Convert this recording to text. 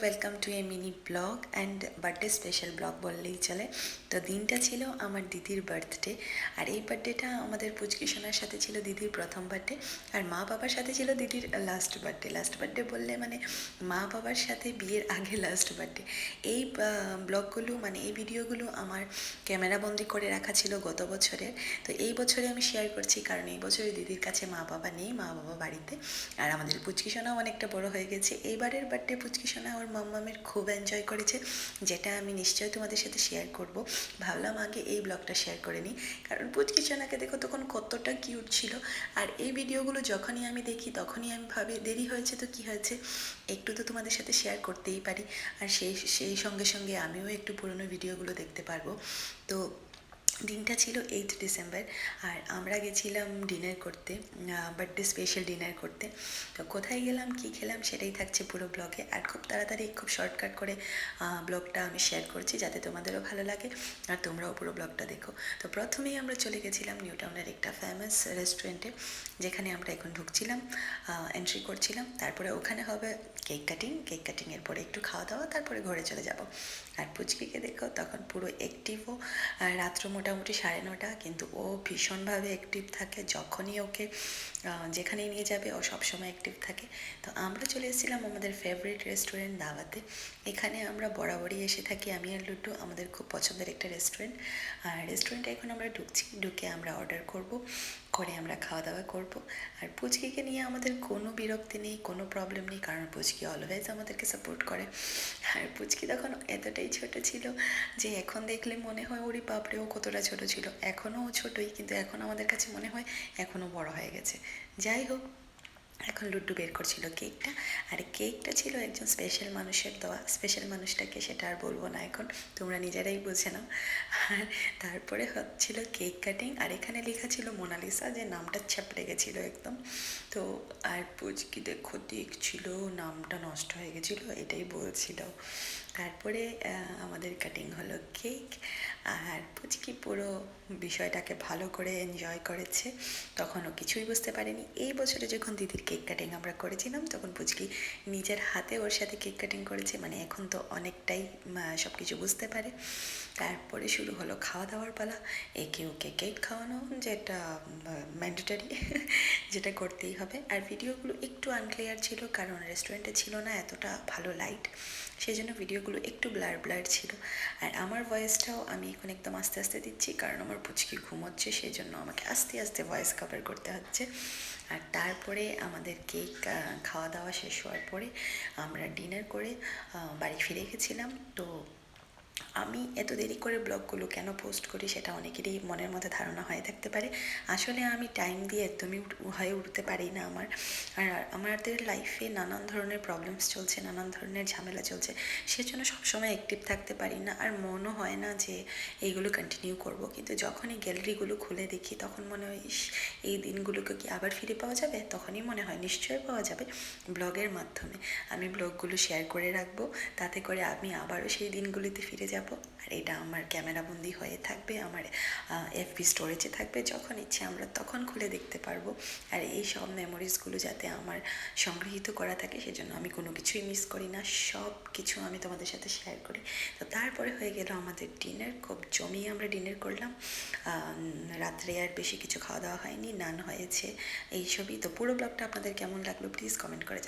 Welcome to a mini blog and birthday special blog বললেই চলে। তো দিনটা ছিল আমার দিদির বার্থডে আর এই বার্থডেটা আমাদের পুচকিশোনার সাথে ছিল দিদির প্রথম বার্থডে আর মা বাবার সাথে ছিল দিদির লাস্ট বার্থডে লাস্ট বার্থডে বললে মানে মা বাবার সাথে বিয়ের আগে লাস্ট বার্থডে এই ব্লগগুলো মানে এই ভিডিওগুলো আমার ক্যামেরা বন্দি করে রাখা ছিল গত বছরের। তো এই বছরে আমি শেয়ার করছি কারণ এই বছরে দিদির কাছে মা বাবা নেই, মা বাবা বাড়িতে। আর আমাদের পুচকিশোনাও অনেকটা বড় হয়ে গেছে। এইবারের বার্থডে পুচকি সোনা ওর মাম্মামের খুব এনজয় করেছে, যেটা আমি নিশ্চয়ই তোমাদের সাথে শেয়ার করব। ভাবলাম আগে এই ব্লগটা শেয়ার করে নিই। কারণ পুচকি সোনাকে দেখো তখন কতটা কিউট ছিল। আর এই ভিডিওগুলো যখনই আমি দেখি, তখনই আমি ভাবি, দেরি হয়েছে তো কি হয়েছে? একটু তো তোমাদের সাথে শেয়ার করতেই পারি। আর সেই সেই সঙ্গে সঙ্গে আমিও একটু পুরনো ভিডিওগুলো দেখতে পারব। তো দিনটা ছিল এইথ ডিসেম্বর আর আমরা গেছিলাম ডিনার করতে বার্থডে স্পেশাল ডিনার করতে। তো কোথায় গেলাম, কি খেলাম সেটাই থাকছে পুরো ব্লগে আর খুব তাড়াতাড়ি, খুব শর্টকাট করে ব্লগটা আমি শেয়ার করছি যাতে তোমাদেরও ভালো লাগে, আর তোমরাও পুরো ব্লগটা দেখো। তো প্রথমেই আমরা চলে গেছিলাম নিউ টাউনের একটা ফেমাস রেস্টুরেন্টে যেখানে আমরা এখন ঢুকছিলাম এন্ট্রি করছিলাম। তারপরে ওখানে হবে কেক কাটিং কেক কাটিংয়ের পরে একটু খাওয়া দাওয়া, তারপরে ঘরে চলে যাব। আর পুচকিকে দেখো, তখন পুরো অ্যাক্টিভও রাত্র মোটামুটি সাড়ে নটা, কিন্তু ও ভীষণভাবে অ্যাক্টিভ থাকে। যখনই ওকে যেখানেই নিয়ে যাবে, ও সবসময় অ্যাক্টিভ থাকে। তো আমরা চলে এসেছিলাম আমাদের ফেভারিট রেস্টুরেন্ট দাওয়াতে। এখানে আমরা বরাবরই এসে থাকি, আমি আর লুডু, আমাদের খুব পছন্দের একটা রেস্টুরেন্ট আর রেস্টুরেন্টে এখন আমরা ঢুকছি, ঢুকে আমরা অর্ডার করব। করে আমরা খাওয়া দাওয়া করব। আর পুচকিকে নিয়ে আমাদের কোনো বিরক্তি নেই, কোনো প্রবলেম নেই, কারণ পুচকি অলওয়েজ আমাদেরকে সাপোর্ট করে। আর পুচকি তখন এতটাই ছোট ছিল যে এখন দেখলে মনে হয় ওরই বাপরে, ও কতটা ছোট ছিল। এখনও ও ছোটোই, কিন্তু এখন আমাদের কাছে মনে হয়, এখনও বড় হয়ে গেছে। যাই হোক এখন লুড্ডু বের করছিল কেকটা। আর কেকটা ছিল একজন স্পেশাল মানুষের দেওয়া। স্পেশাল মানুষটাকে সেটা আর বলব না এখন, তোমরা নিজেরাই বুঝে নাও। আর তারপরে হচ্ছিল কেক কাটিং, আর এখানে লেখা ছিল মোনালিসা, যে নামটা ছাপড়ে গেছিল একদম। তো আর পুচকি ক্ষতি ছিল, নামটা নষ্ট হয়ে গেছিল, এটাই বলছিল। তারপরে আমাদের কাটিং হলো কেক আর পুচকি পুরো বিষয়টাকে ভালো করে এনজয় করেছে। তখনও কিছুই বুঝতে পারেনি। এই বছরে যখন দিদির কেক কাটিং আমরা করেছিলাম, তখন পুচকি নিজের হাতে ওর সাথে কেক কাটিং করেছে। মানে এখন তো অনেকটাই সব কিছু বুঝতে পারে। তারপরে শুরু হলো খাওয়া দাওয়ার পালা। একে ওকে কেক খাওয়ানো, যেটা ম্যান্ডেটারি যেটা করতেই হবে। আর ভিডিওগুলো একটু আনক্লিয়ার ছিল, কারণ রেস্টুরেন্টে ছিল না, এতটা ভালো লাইট সেই জন্য ভিডিওগুলো একটু ব্লার ব্লার ছিল। আর আমার ভয়েসটাও আমি এখন একদম আস্তে আস্তে দিচ্ছি, কারণ আমার পুচকি ঘুমোচ্ছে সেই জন্য আমাকে আস্তে আস্তে ভয়েস কভার করতে হচ্ছে। আর তারপরে আমাদের কেক খাওয়া দাওয়া শেষ হওয়ার পরে আমরা ডিনার করে বাড়ি ফিরে গেছিলাম। তো আমি এত দেরি করে ব্লগগুলো কেন পোস্ট করি সেটা অনেকেরই মনের মধ্যে ধারণা হয়ে থাকতে পারে। আসলে আমি টাইম দিয়ে একদমই হয়ে উঠতে পারি না আমার। আর আমাদের লাইফে নানান ধরনের প্রবলেমস চলছে, নানান ধরনের ঝামেলা চলছে। সেজন্য সবসময় অ্যাক্টিভ থাকতে পারি না। আর মনও হয় না যে এইগুলো কন্টিনিউ করব। কিন্তু যখন এই গ্যালারিগুলো খুলে দেখি, তখন মনে হয়, ইস, এই দিনগুলোকে কি আবার ফিরে পাওয়া যাবে? তখনই মনে হয়, নিশ্চয়ই পাওয়া যাবে ব্লগের মাধ্যমে। আমি ব্লগগুলো শেয়ার করে রাখব। তাতে করে আমি আবারও সেই দিনগুলিতে ফিরে যাব। আর এটা আমার ক্যামেরাবন্দি হয়ে থাকবে, আমার এফবি স্টোরেজে থাকবে। যখন ইচ্ছে আমরা তখন খুলে দেখতে পারব। আর এই সব মেমোরিজগুলো যাতে আমার সংগৃহীত করা থাকে, সেজন্য আমি কোনো কিছুই মিস করি না। সব কিছু আমি তোমাদের সাথে শেয়ার করি। তো তারপরে হয়ে গেল আমাদের ডিনার খুব জমিয়ে আমরা ডিনার করলাম। রাত্রে আর বেশি কিছু খাওয়া দাওয়া হয়নি নান হয়েছে। এইসবই। তো পুরো ব্লগটা আপনাদের কেমন লাগল প্লিজ কমেন্ট করে